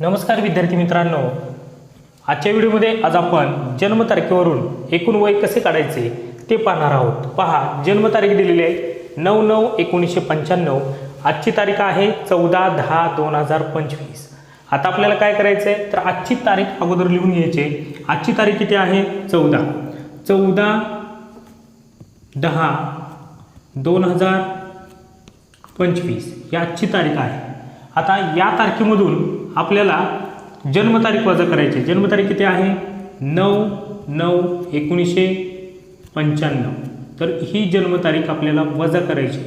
नमस्कार विद्यार्थी मित्रांनो. आजच्या व्हिडिओमध्ये आज आपण जन्मतारखेवरून एकूण वय कसे काढायचे ते पाहणार आहोत. पहा जन्मतारीख दिलेली आहे नऊ नऊ एकोणीसशे पंच्याण्णव. आजची तारीख आहे चौदा दहा दोन हजार पंचवीस. आता आपल्याला काय करायचं आहे तर आजची तारीख अगोदर लिहून घ्यायची. आजची तारीख किती आहे? चौदा. चौदा दहा दोन हजार पंचवीस. ही आजची तारीख आहे. आता या तारखेमधून आपल्याला जन्मतारीख वजा करायची आहे. जन्मतारीख किती आहे? नऊ नऊ एकोणीसशे पंच्याण्णव. तर ही जन्मतारीख आपल्याला वजा करायची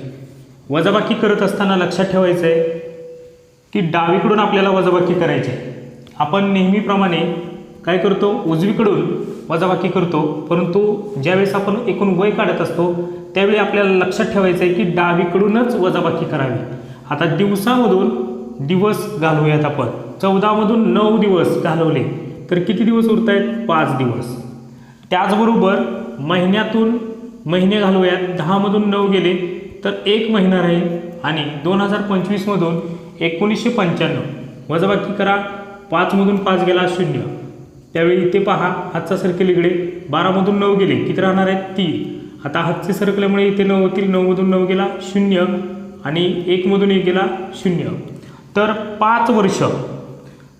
वजाबाकी करत असताना लक्षात ठेवायचं आहे की डावीकडून आपल्याला वजाबाकी करायची आहे. आपण नेहमीप्रमाणे काय करतो? उजवीकडून वजाबाकी करतो. परंतु ज्यावेळेस आपण एकूण वय काढत असतो त्यावेळी आपल्याला लक्षात ठेवायचं आहे की डावीकडूनच वजाबाकी करावी. आता दिवसामधून दिवस घालवूयात आपण. चौदामधून नऊ दिवस घालवले. तर किती दिवस उरत आहेत पाच दिवस. त्याचबरोबर महिन्यातून महिने घालवूयात. दहामधून नऊ गेले तर एक महिना राहील. आणि दोन हजार पंचवीसमधून एकोणीसशे पंच्याण्णव. वजाबाकी करा. पाचमधून पाच गेला शून्य. त्यावेळी इथे पहा हातचा सर्कल इकडे. बारामधून नऊ गेले. किती राहणार आहेत? तीन. आता हातचे सरकल्यामुळे इथे नऊ होतील. नऊमधून नऊ गेला शून्य. आणि एकमधून एक गेला शून्य. तर पाच वर्ष.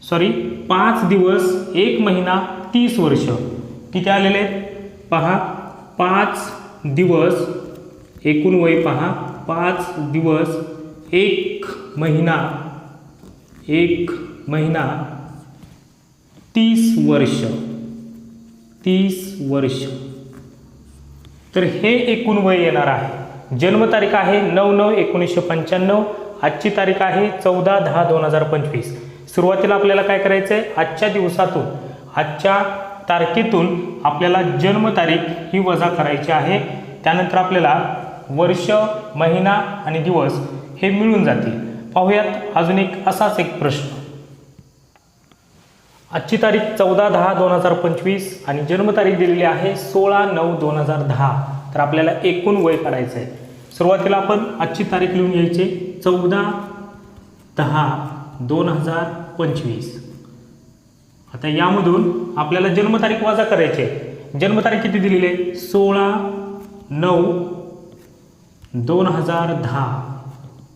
सॉरी पाच दिवस एक महिना तीस वर्ष. किती आलेले आहेत? पहा पाच दिवस एकूण वय पहा पाच दिवस एक महिना. एक महिना तीस वर्ष. तीस वर्ष. तर हे एकूण वय येणार आहे. जन्मतारीख आहे नऊ नऊ एकोणीसशे पंच्याण्णव. आजची तारीख आहे चौदा दहा दोन हजार पंचवीस. सुरुवातीला आपल्याला काय करायचं आहे आजच्या दिवसातून आजच्या तारखेतून आपल्याला जन्मतारीख ही वजा करायची आहे. त्यानंतर आपल्याला वर्ष महिना आणि दिवस हे मिळून जातील. पाहूयात अजून एक असाच एक प्रश्न. आजची तारीख चौदा दहा दोन हजार पंचवीस आणि जन्मतारीख दिलेली आहे सोळा नऊ दोन हजार दहा. तर आपल्याला एकूण वय काढायचं आहे सुरुवातीला आपण आजची तारीख लिहून घ्यायची. चौदा दहा दोन हजार पंचवीस. आता यामधून आपल्याला जन्मतारीख वजा करायची आहे. जन्मतारीख किती दिलेली आहे? सोळा नऊ दोन हजार दहा.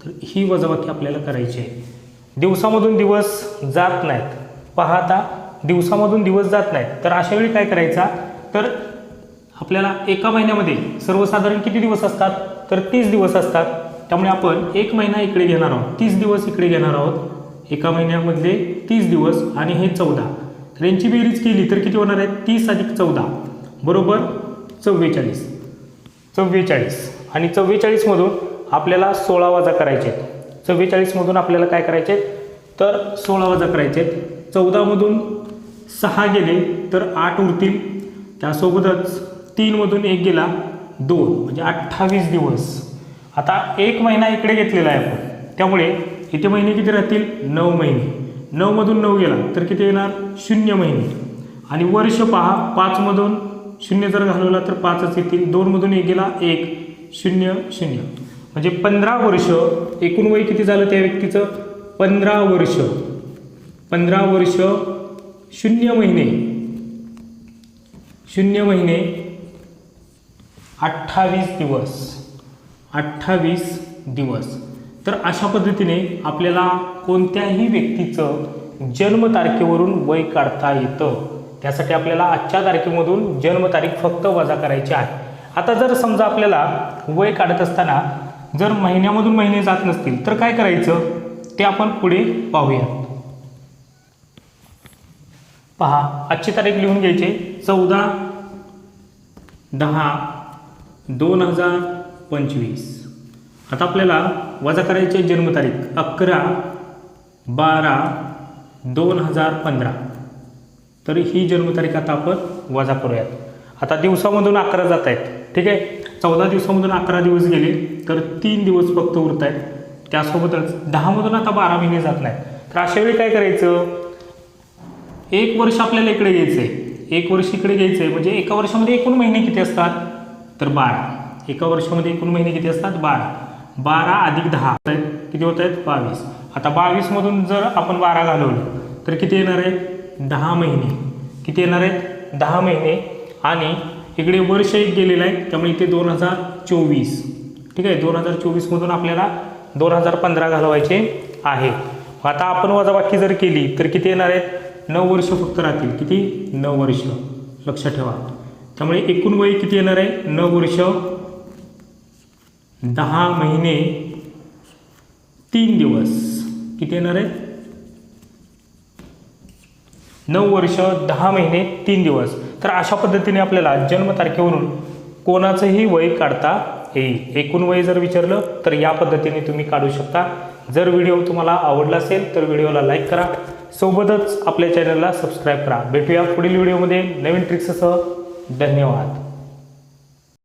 तर ही वजाबाकी आपल्याला करायची आहे. दिवसामधून दिवस जात नाहीत. पाहता दिवसामधून दिवस जात नाहीत. तर अशा वेळी काय करायचा? तर आपल्याला एका महिन्यामध्ये सर्वसाधारण किती दिवस असतात? तर तीस दिवस असतात. त्यामुळे आपण एक महिना इकडे घेणार आहोत तीस दिवस इकडे घेणार आहोत. एका महिन्यामधले तीस दिवस आणि हे चौदा. तर यांची बेरीज केली तर किती होणार आहे? तीस अधिक चौदा. बरोबर? चव्वेचाळीस. चव्वेचाळीस. आणि चव्वेचाळीसमधून आपल्याला सोळा वजा करायचे आहेत. चव्वेचाळीसमधून आपल्याला काय करायचे आहेत? तर सोळा वजा करायचे आहेत. चौदामधून सहा गेले तर आठ उरतील. त्यासोबतच तीनमधून एक गेला दोन. म्हणजे अठ्ठावीस दिवस. आता एक महिना इकडे घेतलेला आहे आपण. त्यामुळे इथे महिने किती राहतील? नऊ महिने. नऊमधून नऊ गेला तर किती येणार? शून्य महिने. आणि वर्ष पहा पाचमधून शून्य जर घालवला तर पाचच येतील. दोनमधून एक गेला एक. शून्य शून्य. म्हणजे पंधरा वर्ष एकूण वय किती झालं त्या व्यक्तीचं? पंधरा वर्ष. पंधरा वर्ष शून्य महिने. शून्य महिने अठ्ठावीस दिवस. अठ्ठावीस दिवस. तर अशा पद्धतीने आपल्याला कोणत्याही व्यक्तीचं जन्मतारखेवरून वय काढता येतं. त्यासाठी आपल्याला आजच्या तारखेमधून जन्मतारीख फक्त वजा करायची आहे. आता जर समजा आपल्याला वय काढत असताना जर महिन्यामधून महिने जात नसतील तर काय करायचं? ते आपण पुढे पाहूया पहा आजची तारीख लिहून घ्यायची चौदा दहा दोन हजार पंचवीस. आता आपल्याला वजा करायची आहे जन्मतारीख अकरा बारा दोन हजार पंधरा. तर ही जन्मतारीख आता आपण वजा करूयात. आता दिवसामधून अकरा जात आहेत. ठीक आहे? चौदा दिवसामधून अकरा दिवस गेले तर तीन दिवस फक्त उरत आहेत त्यासोबतच दहामधून आता बारा महिने जात नाही तर अशा वेळी काय करायचं? एक वर्ष आपल्याला इकडे घ्यायचं आहे एक वर्ष इकडे घ्यायचं आहे म्हणजे एका वर्षामध्ये एकूण महिने किती असतात? तर बारा. एका वर्षामध्ये एकूण महिने किती असतात? बारा. बारा अधिक दहा. किती होत आहेत? बावीस. आता बावीसमधून जर आपण बारा घालवलं तर किती येणार आहे? दहा महिने. किती येणार आहेत? दहा महिने. आणि इकडे वर्ष एक गेलेलं आहे त्यामुळे इथे दोन हजार चोवीस. ठीक आहे? दोन हजार चोवीसमधून आपल्याला दोन हजार पंधरा घालवायचे आहे. आता आपण वजाबाकी जर केली तर किती येणार आहेत? नऊ वर्ष फक्त राहतील. किती? नऊ वर्ष. लक्षात ठेवा. त्यामुळे एकूण वय किती येणार आहे? नऊ वर्ष दहा महिने तीन दिवस. किती येणार आहे नऊ वर्ष दहा महिने तीन दिवस. तर अशा पद्धतीने आपल्याला जन्मतारखेवरून कोणाचंही वय काढता येईल. एकूण वय जर विचारलं तर या पद्धतीने तुम्ही काढू शकता. जर व्हिडिओ तुम्हाला आवडला असेल तर व्हिडिओला लाईक करा. सोबतच आपल्या चॅनलला सबस्क्राईब करा. भेटूया पुढील व्हिडिओमध्ये नवीन ट्रिक्ससह धन्यवाद.